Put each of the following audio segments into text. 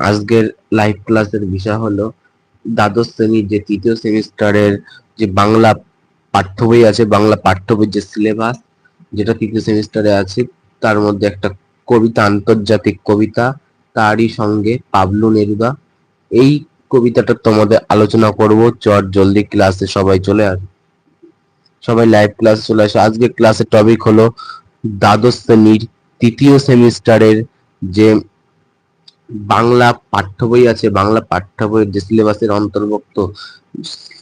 আজকের লাইভ ক্লাসের বিষয় হলো দ্বাদশ শ্রেণির যে তৃতীয় সেমিস্টারের যে বাংলা পাঠ্য বই আছে, বাংলা পাঠ্য বইয়ের যে সিলেবাস যেটা তৃতীয় সেমিস্টারে আছে, তার মধ্যে একটা কবিতা, আন্তর্জাতিক কবিতা, তারই সঙ্গে পাবলু নেরুদা। এই কবিতাটা তোমাদের আলোচনা করব। চট, জলদি ক্লাসে সবাই চলে আসে। সবাই লাইভ ক্লাস চলে আসে। আজকে ক্লাসের টপিক হলো দ্বাদশ শ্রেণির তৃতীয় সেমিস্টারের যে বাংলা পাঠ্য বই আছে, বাংলা পাঠ্য বই যে সিলেবাসের অন্তর্ভুক্ত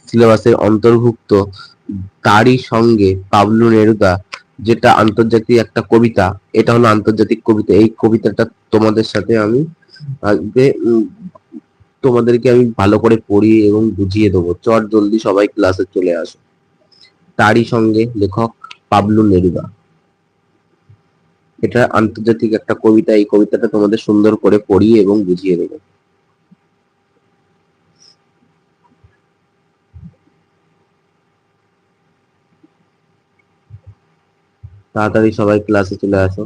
সিলেবাসের অন্তর্ভুক্ত, তারই সঙ্গে পাবলু নেরুদা, যেটা আন্তর্জাতিক একটা কবিতা। এটা হলো আন্তর্জাতিক কবিতা। এই কবিতাটা তোমাদের সাথে আমি তোমাদেরকে আমি ভালো করে পড়িয়ে এবং বুঝিয়ে দেবো। চট জলদি সবাই ক্লাসে চলে আসো। তারই সঙ্গে লেখক পাবলু নেরুদা। এটা আন্তর্জাতিক একটা কবিতা। এই কবিতাটা তোমাদের সুন্দর করে পড়িয়ে এবং বুঝিয়ে দেবো। তাড়াতাড়ি সবাই ক্লাসে চলে আসো।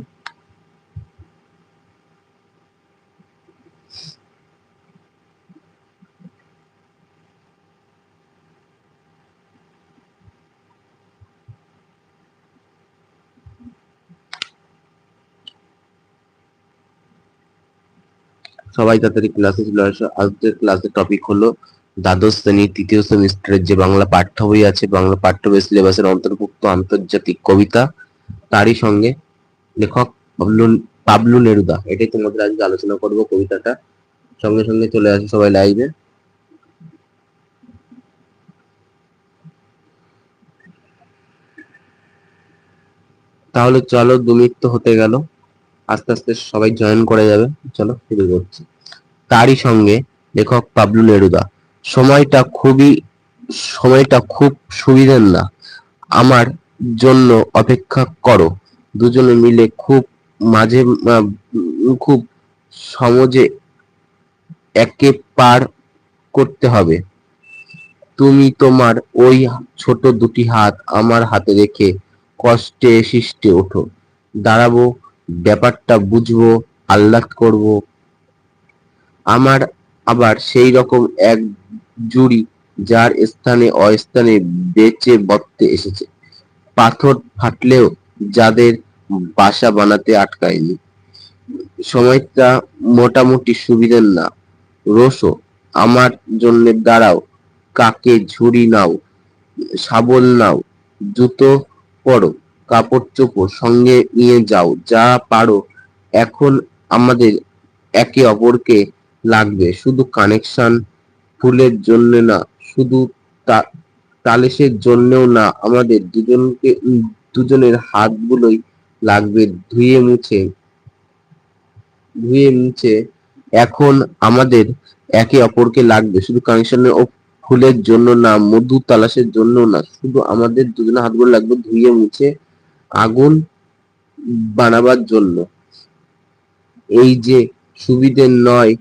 সবাই তাড়াতাড়ি ক্লাসে আসো। আজকের ক্লাসের টপিক হলো দ্বাদশ শ্রেণির তৃতীয় সেমিস্টারের যে বাংলা পাঠ্য বই আছে, বাংলা পাঠ্য বই সিলেবাসের অন্তর্ভুক্ত আন্তর্জাতিক কবিতা, তারই সঙ্গে লেখক পাবলু পাবলু নেরুদা। এটাই তোমাদের আজকে আলোচনা করব কবিতাটা। সঙ্গে সঙ্গে চলে আসো সবাই লাইভে তাহলে চলো দু মিনিট তো হতে গেল। আস্তে আস্তে সবাই জয়েন করে যাবে। চলো, শুরু করছি। তারই সঙ্গে লেখক পাবলু নেরুদা, সময়টা খুবই, সময়টা খুব সুবিধের না। আমার জন্য অপেক্ষা করো। দুজনে মিলে খুব মাঝে খুব সমাজে একে পার করতে হবে। তুমি তোমার ওই ছোট দুটি হাত আমার হাতে রেখে কষ্টে শিষ্টে ওঠো। দাঁড়াবো ব্যাপারটা বুঝব, আহ্লাদ করব। আমার আবার সেই রকম এক জুড়ি যার স্থানে অস্থানে বেঁচে বর্তে এসেছে। পাথর ফাটলেও যাদের বাসা বানাতে আটকায়নি। সময়টা মোটামুটি সুবিধের না। রোসো, আমার জন্য দাঁড়াও, কাকে ঝুড়ি নাও শাবল নাও, জুতো পরো। কাপড় চোপড় সঙ্গে নিয়ে যাও, যা পারো। এখন আমাদের একে অপরকে লাগবে। শুধু কানেকশন ফুলের জন্য না, শুধু তালেশের জন্যও না, আমাদের দুজনকে, দুজনের হাতগুলোই লাগবে ধুয়ে মুছে। ধুয়ে মুছে। এখন আমাদের একে অপরকে লাগবে। শুধু কানেকশনের ফুলের জন্য না, মধু তালাশের জন্য না, শুধু আমাদের দুজনের হাতগুলো লাগবে ধুয়ে মুছে। আগুন বানাবার জন্য। এই যে সুবিধে নয়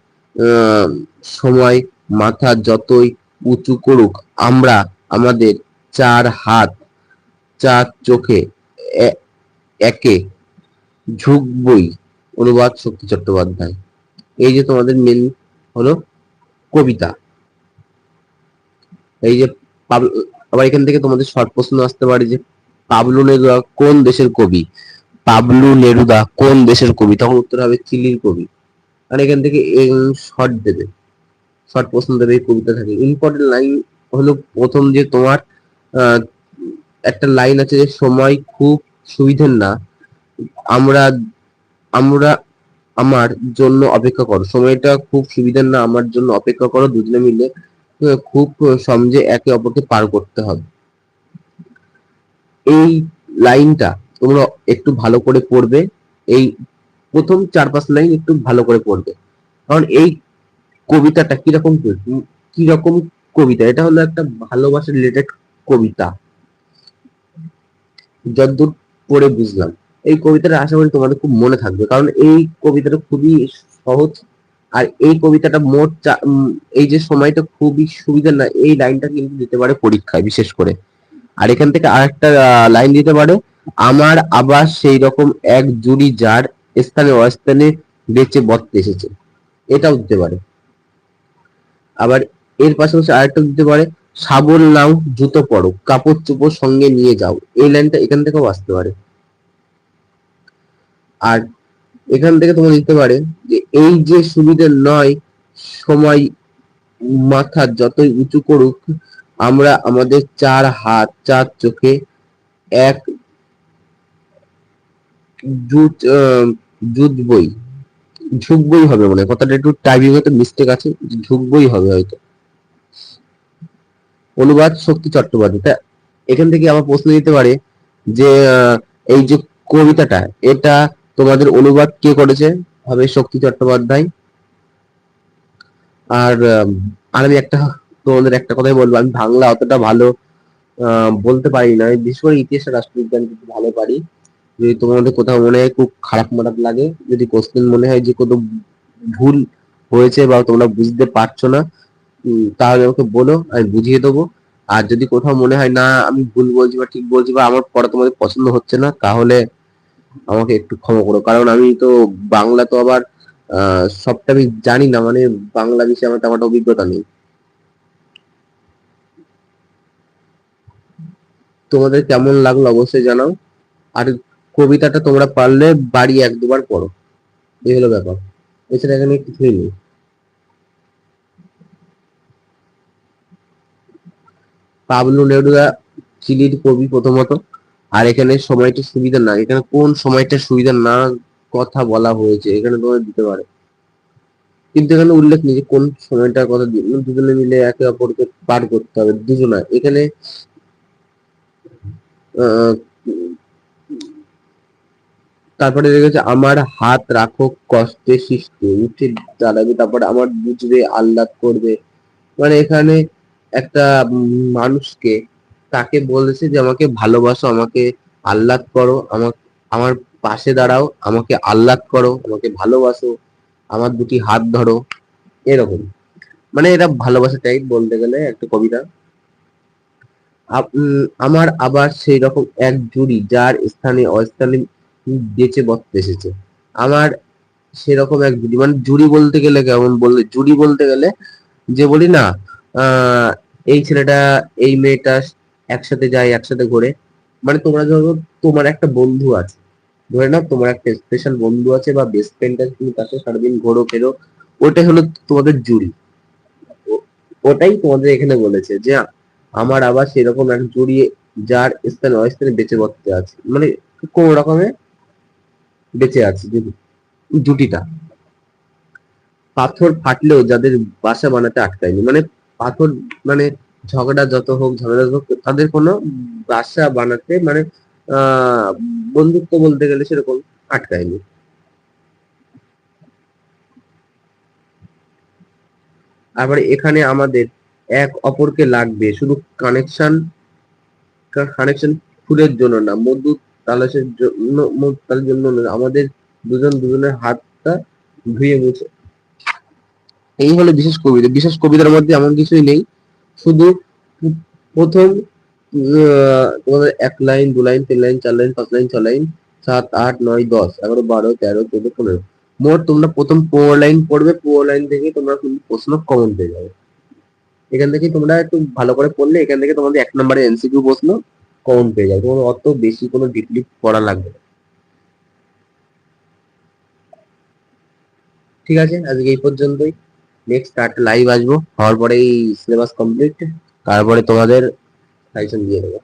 সময়, মাথা যতই উঁচু করুক, আমরা আমাদের চার হাত, চার চোখে একে ঝুঁকবই। অনুবাদ শক্তি চট্টোপাধ্যায়। এই যে তোমাদের মেন হলো কবিতা। এই যে আবার এখান থেকে তোমাদের শর্ট প্রশ্ন আসতে পারে যে পাবলু নেরুদা কোন দেশের কবি? পাবলু নেরুদা কোন দেশের কবি? তখন উত্তর হবে চিলির কবি। আর এখান থেকে শর্ট দেবে। শর্ট প্রশ্ন দেবে এই কবিতা থাকে। ইম্পর্টেন্ট লাইন হলো প্রথম যে তোমার একটা লাইন আছে যে সময় খুব সুবিধের না। আমরা আমরা আমার জন্য অপেক্ষা করো। সময়টা খুব সুবিধার না, আমার জন্য অপেক্ষা করো। দুজনে মিলে খুব সমাজে একে অপরকে পার করতে হবে। এই লাইনটা তোমরা একটু ভালো করে পড়বে। এই প্রথম চার পাঁচ লাইন একটু ভালো করে পড়বে। কারণ এই কবিতাটা কীরকম কীরকম কবিতা? এটা হলো একটা ভালোবাসা রিলেটেড কবিতা। যতদূর পড়ে বুঝলাম। এই কবিতাটা আশা করি তোমাদের খুব মনে থাকবে। কারণ এই কবিতাটা খুবই সহজ। আর এই কবিতাটা মোট এই যে সময়টা খুবই সুবিধা না, এই লাইনটা কিন্তু দিতে পারে পরীক্ষায় বিশেষ করে। আর এখান থেকে আরেকটা লাইন দিতে পারে। আমার আবার সেই রকম এক জুড়ি যার স্থানে অস্থানে বেঁচে বর্তে এসেছে। এটাও দিতে পারে। আবার এর পাশাপাশি আরেকটা দিতে পারে শাবল নাও, জুতো পরো, কাপড় চোপড় সঙ্গে নিয়ে যাও। এই লাইনটা এখান থেকেও আসতে পারে। আর এখান থেকে তোমার দিতে পারে যে, এই যে সুবিধে নয়, সময়, মাথা যতই উঁচু করুক আমরা আমাদের চার হাত, চার চোখে এক জুট জুটবই ঝুঁকবই হবে মানে কথাটা একটু টাইপিং হয়তো মিস্টেক আছে ঝুঁকবই হবে হয়তো। অনুবাদ শক্তি চট্টোপাধ্যায়। তা এখান থেকে আমার প্রশ্ন দিতে পারে যে এই যে কবিতাটা, এটা তোমাদের অনুবাদ কে করেছে? হবে শক্তি চট্টোপাধ্যায়। আর আর আমি একটা তোমাদের একটা কথাই বলব, আমি বাংলা অতটা ভালো বলতে পারি না। বিশেষ করে ইতিহাস রাষ্ট্রবিজ্ঞান কিন্তু ভালো পারি। যদি তোমাদের কোথাও মনে হয় খুব খারাপ মারাপ লাগে, যদি কোশ্চেন মনে হয় যে কোনো ভুল হয়েছে বা তোমরা বুঝতে পারছ না তাহলে আমাকে বলো, আমি বুঝিয়ে দেবো। আর যদি কোথাও মনে হয়, না, আমি ভুল বলছি বা ঠিক বলছি বা আমার পড়া তোমাদের পছন্দ হচ্ছে না, তাহলে আমাকে একটু ক্ষমা করো। কারণ আমি তো বাংলা তো আবার সবটা আমি জানি না মানে বাংলা বিষয়ে আমার তেমন অভিজ্ঞতা নেই। তোমাদের কেমন লাগল অবশ্যই জানাও। আর কবিতাটা তোমরা পারলে বাড়ি এক দুবার পড়ো। এই হলো ব্যাপার। এছাড়া এখানে কিছুই নেই। পাবলু নেরুদা চিলির কবি প্রথমত। আর এখানে সময়টা সুবিধা না। এখানে কোন সময়টা সুবিধা না কথা বলা হয়েছে, এখানে তোমার দিতে পারে। কিন্তু এখানে উল্লেখ নেই যে কোন সময়টার কথা। দুজনে মিলে একে অপরকে পার করতে হবে, দুজনা। এখানে তারপরে রেখেছে আমার হাত রাখো কষ্টে সৃষ্টি উঠে দাঁড়াবে তারপরে আমার বুঝবে, আহ্লাদ করবে। মানে এখানে একটা মানুষকে তাকে বলেছে যে, আমাকে ভালোবাসো, আমাকে আহ্লাদ করো আমার আমার পাশে দাঁড়াও, আমাকে আহ্লাদ করো, আমাকে ভালোবাসো, আমার দুটি হাত ধরো। এরকম। মানে এটা ভালোবাসা টাইপ বলতে গেলে একটা কবিতা। আমার আবার সেই রকম এক জুড়ি যার স্থানে অস্থানে বেঁচে বসতে এসেছে আমার সেরকম এক জুড়ি মানে জুড়ি বলতে গেলে কেমন বললে, জুড়ি বলতে গেলে যে বলি না এই ছেলেটা, এই মেয়েটা একসাথে যায়, একসাথে ঘোরে। মানে তোমরা ধরো তোমার একটা বন্ধু আছে। ধরে নাও তোমার একটা স্পেশাল বন্ধু আছে বা বেস্ট ফ্রেন্ড আছে, তুমি তাকে সারাদিন ঘোরো, ফেরো। ওটাই হলো তোমাদের জুড়ি। ওটাই তোমাদের এখানে বলেছে যে আমার আবার সেরকম এক জুড়ি যার স্থানে অস্থানে বেঁচে বসতে আছে। মানে কোন রকমে বেঁচে আছে জুটিটা পাথর ফাটলেও যাদের বাসা বানাতে আটকায়নি। মানে পাথর মানে ঝগড়া যত হোক ঝগড়া হোক, তাদের কোনো বাসা বানাতে মানে বন্ধুত্ব বলতে গেলে সেরকম আটকায়নি। আবার এখানে আমাদের এক অপরকে লাগবে, শুধু কানেকশন কানেকশন ফুলের জন্য না, মধু তালাশের জন্য, মধু তালের জন্য আমাদের দুজন দুজনের হাতটা ধুয়ে মুছে। এই হলো বিশেষ কবিতা। বিশেষ কবিতার মধ্যে এমন কিছুই নেই। শুধু প্রথম তোমাদের এক লাইন, দু লাইন, তিন লাইন, চার লাইন, পাঁচ লাইন ছ লাইন, সাত, আট, নয়, দশ, এগারো, বারো, তেরো, চোদ্দ, পনেরো। মোট তোমরা প্রথম পনেরো লাইন পড়বে, পনেরো লাইন থেকে তোমরা কিন্তু প্রশ্ন কমন পেয়ে যাবে। এখান থেকে তোমরা একটু ভালো করে পড়লে এখান থেকে তোমাদের এক নম্বরে এনসিকিউ প্রশ্ন কমন পেয়ে যাবে তোমার অত বেশি কোনো ডিপলি পড়া লাগবে না। ঠিক আছে, আজকে এই পর্যন্তই। নেক্সট কার্ট লাইভ আসব। হওয়ার পরে এই সিলেবাস কমপ্লিট তারপরে তোমাদের সাজেশন দিয়ে দেবো।